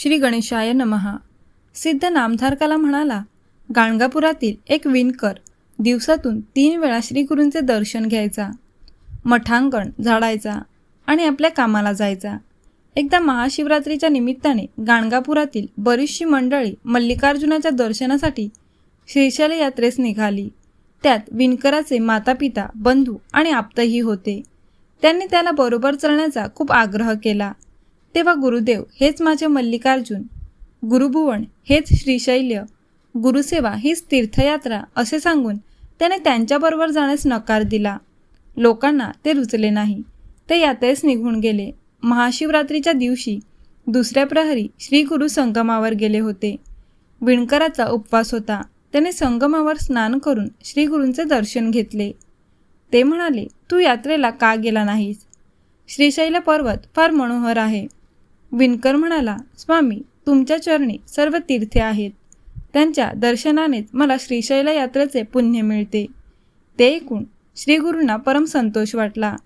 श्री गणेशाय नमहा सिद्ध नामधारकाला म्हणाला गाणगापुरातील एक विणकर दिवसातून तीन वेळा श्रीगुरूंचे दर्शन घ्यायचा मठांगण झाडायचा आणि आपल्या कामाला जायचा. एकदा महाशिवरात्रीच्या निमित्ताने गाणगापुरातील बरीचशी मंडळी मल्लिकार्जुनाच्या दर्शनासाठी श्रीशैल यात्रेस निघाली. त्यात विणकराचे मातापिता बंधू आणि आप्तही होते. त्यांनी त्याला बरोबर चलण्याचा खूप आग्रह केला. तेव्हा गुरुदेव हेच माझे मल्लिकार्जुन. गुरुभुवन हेच श्रीशैल्य. गुरुसेवा हीच तीर्थयात्रा असे सांगून त्याने त्यांच्याबरोबर जाण्यास नकार दिला. लोकांना ते रुचले नाही. ते यात्रेस निघून गेले. महाशिवरात्रीच्या दिवशी दुसऱ्या प्रहरी श्री गुरु संगमावर गेले होते. विणकराचा उपवास होता. त्याने संगमावर स्नान करून श्रीगुरूंचे दर्शन घेतले. ते म्हणाले तू यात्रेला का गेला नाहीस? श्रीशैल पर्वत फार मनोहर आहे. विणकर म्हणाला स्वामी तुमच्या चरणी सर्व तीर्थे आहेत. त्यांच्या दर्शनानेच मला श्रीशैल यात्रेचे पुण्य मिळते. ते ऐकून श्रीगुरूंना परम संतोष वाटला.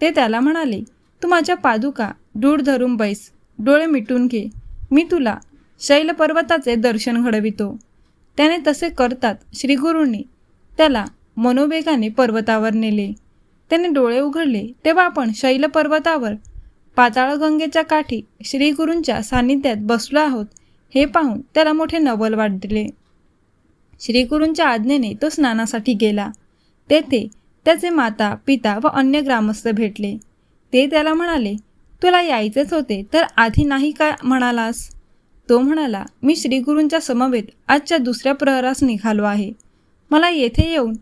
ते त्याला म्हणाले तू माझ्या पादुका दूर धरून बैस डोळे मिटून घे. मी तुला शैल पर्वताचे दर्शन घडवितो. त्याने तसे करतात श्रीगुरूंनी त्याला मनोवेगाने पर्वतावर नेले. त्याने डोळे उघडले तेव्हा आपण शैल पर्वतावर पाताळगंगेच्या काठी श्रीगुरूंच्या सान्निध्यात बसलो आहोत हे पाहून त्याला मोठे नवल वाटले. श्रीगुरूंच्या आज्ञेने तो स्नानासाठी गेला. तेथे त्याचे माता पिता व अन्य ग्रामस्थ भेटले. ते त्याला म्हणाले तुला यायचेच होते तर आधी नाही का म्हणालास? तो म्हणाला मी श्रीगुरूंच्या समवेत आजच्या दुसऱ्या प्रहरास निघालो आहे. मला येथे येऊन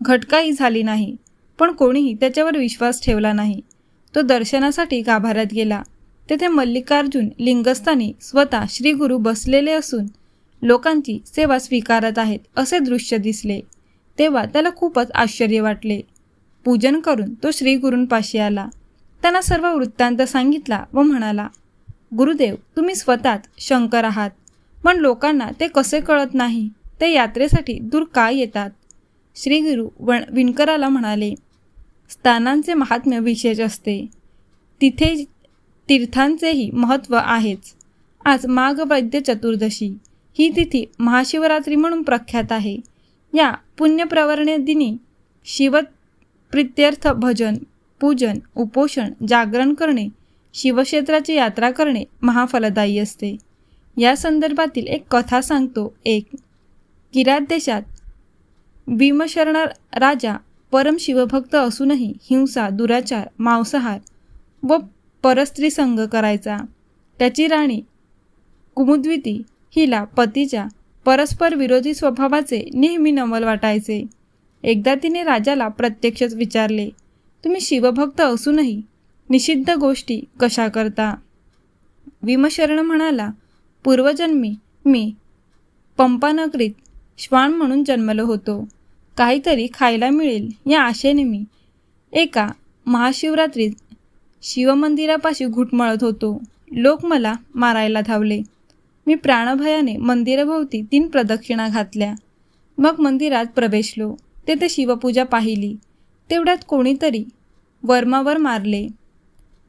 घटकाही झाली नाही पण कोणीही त्याच्यावर विश्वास ठेवला नाही. तो दर्शनासाठी गाभाऱ्यात गेला. तेथे मल्लिकार्जुन लिंगस्थानी स्वतः श्रीगुरू बसलेले असून लोकांची सेवा स्वीकारत आहेत असे दृश्य दिसले. तेव्हा त्याला खूपच आश्चर्य वाटले. पूजन करून तो श्रीगुरूंपाशी आला. त्यांना सर्व वृत्तांत सांगितला व म्हणाला गुरुदेव तुम्ही स्वतःच शंकर आहात. पण लोकांना ते कसे कळत नाही? ते यात्रेसाठी दूर का येतात? श्रीगुरु वण विणकराला म्हणाले स्थानांचे महात्म्य विशेष असते. तिथे तीर्थांचेही महत्त्व आहेच. आज माघ वैद्य चतुर्दशी ही तिथी महाशिवरात्री म्हणून प्रख्यात आहे. या पुण्यप्रवरणे दिनी शिव प्रित्यर्थ भजन पूजन उपोषण जागरण करणे शिवक्षेत्राची यात्रा करणे महाफलदायी असते. या संदर्भातील एक कथा सांगतो. एक किरात देशात भीमशरण राजा परम शिवभक्त असूनही हिंसा दुराचार मांसाहार व परस्त्रीसंग करायचा. त्याची राणी कुमुद्विती हिला पतीच्या परस्पर विरोधी स्वभावाचे नेहमी नवल वाटायचे. एकदा तिने राजाला प्रत्यक्षच विचारले तुम्ही शिवभक्त असूनही निषिद्ध गोष्टी कशा करता? विमशरण म्हणाला पूर्वजन्मी मी पंपानगरीत श्वान म्हणून जन्मलो होतो. काहीतरी खायला मिळेल या आशेने मी. एका महाशिवरात्रीत शिवमंदिरापाशी घुटमळत होतो. लोक मला मारायला धावले. मी प्राणभयाने मंदिराभोवती तीन प्रदक्षिणा घातल्या. मग मंदिरात प्रवेशलो. तेथे शिवपूजा पाहिली. तेवढ्यात कोणीतरी वर्मावर मारले.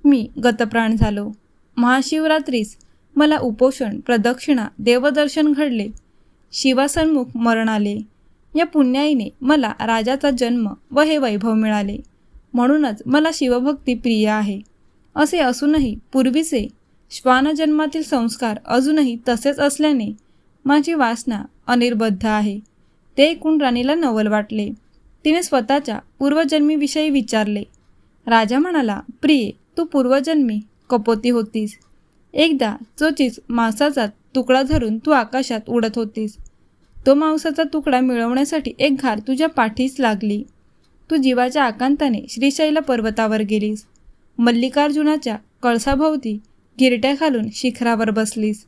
मी गतप्राण झालो. महाशिवरात्रीस मला उपोषण प्रदक्षिणा देवदर्शन घडले. शिवासन्मुख मरण आले. या पुण्याईने मला राजाचा जन्म व हे वैभव मिळाले. म्हणूनच मला शिवभक्ती प्रिय आहे. असे असूनही पूर्वीचे श्वानजन्मातील संस्कार अजूनही तसेच असल्याने माझी वासना अनिर्बद्ध आहे. ते ऐकून राणीला नवल वाटले. तिने स्वतःच्या पूर्वजन्मीविषयी विचारले. राजा म्हणाला प्रिये तू पूर्वजन्मी कपोती होतीस. एकदा चोचीच मांसाचा तुकडा धरून तू आकाशात उडत होतीस. तो मांसाचा तुकडा मिळवण्यासाठी एक घार तुझ्या पाठीस लागली. तू जीवाच्या आकांताने श्रीशैल पर्वतावर गेलीस. मल्लिकार्जुनाच्या कळसाभोवती गिरट्या घालून शिखरावर बसलीस.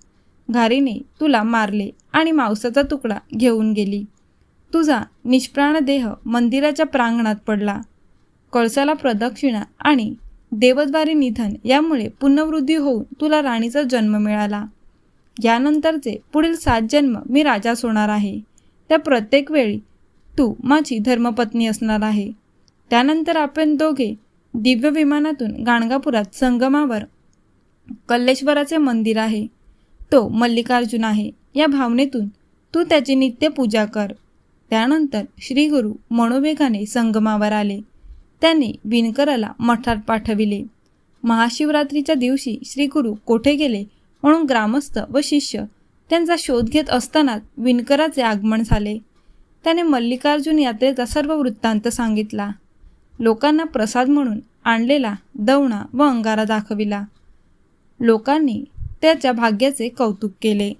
घारीने तुला मारले आणि मांसाचा तुकडा घेऊन गेली. तुझा निष्प्राण देह मंदिराच्या प्रांगणात पडला. कळसाला प्रदक्षिणा आणि देवद्वारी निधन यामुळे पुनर्वृद्धी होऊन तुला राणीचा जन्म मिळाला. यानंतरचे पुढील सात जन्म मी राजाच होणार आहे. त्या प्रत्येक वेळी तू माझी धर्मपत्नी असणार आहे. त्यानंतर आपण दोघे दिव्य विमानातून गाणगापुरात संगमावर कल्लेश्वराचे मंदिर आहे. तो मल्लिकार्जुन आहे. या भावनेतून तू त्याची नित्य पूजा कर. त्यानंतर श्रीगुरु मनोवेगाने संगमावर आले. त्यांनी विणकराला मठात पाठविले. महाशिवरात्रीच्या दिवशी श्रीगुरु कोठे गेले म्हणून ग्रामस्थ व शिष्य त्यांचा शोध घेत असतानाच विणकराचे आगमन झाले. त्याने मल्लिकार्जुन यात्रेचा सर्व वृत्तांत सांगितला. लोकांना प्रसाद म्हणून आणलेला दवणा व अंगारा दाखविला. लोकांनी त्याच्या भाग्याचे कौतुक केले.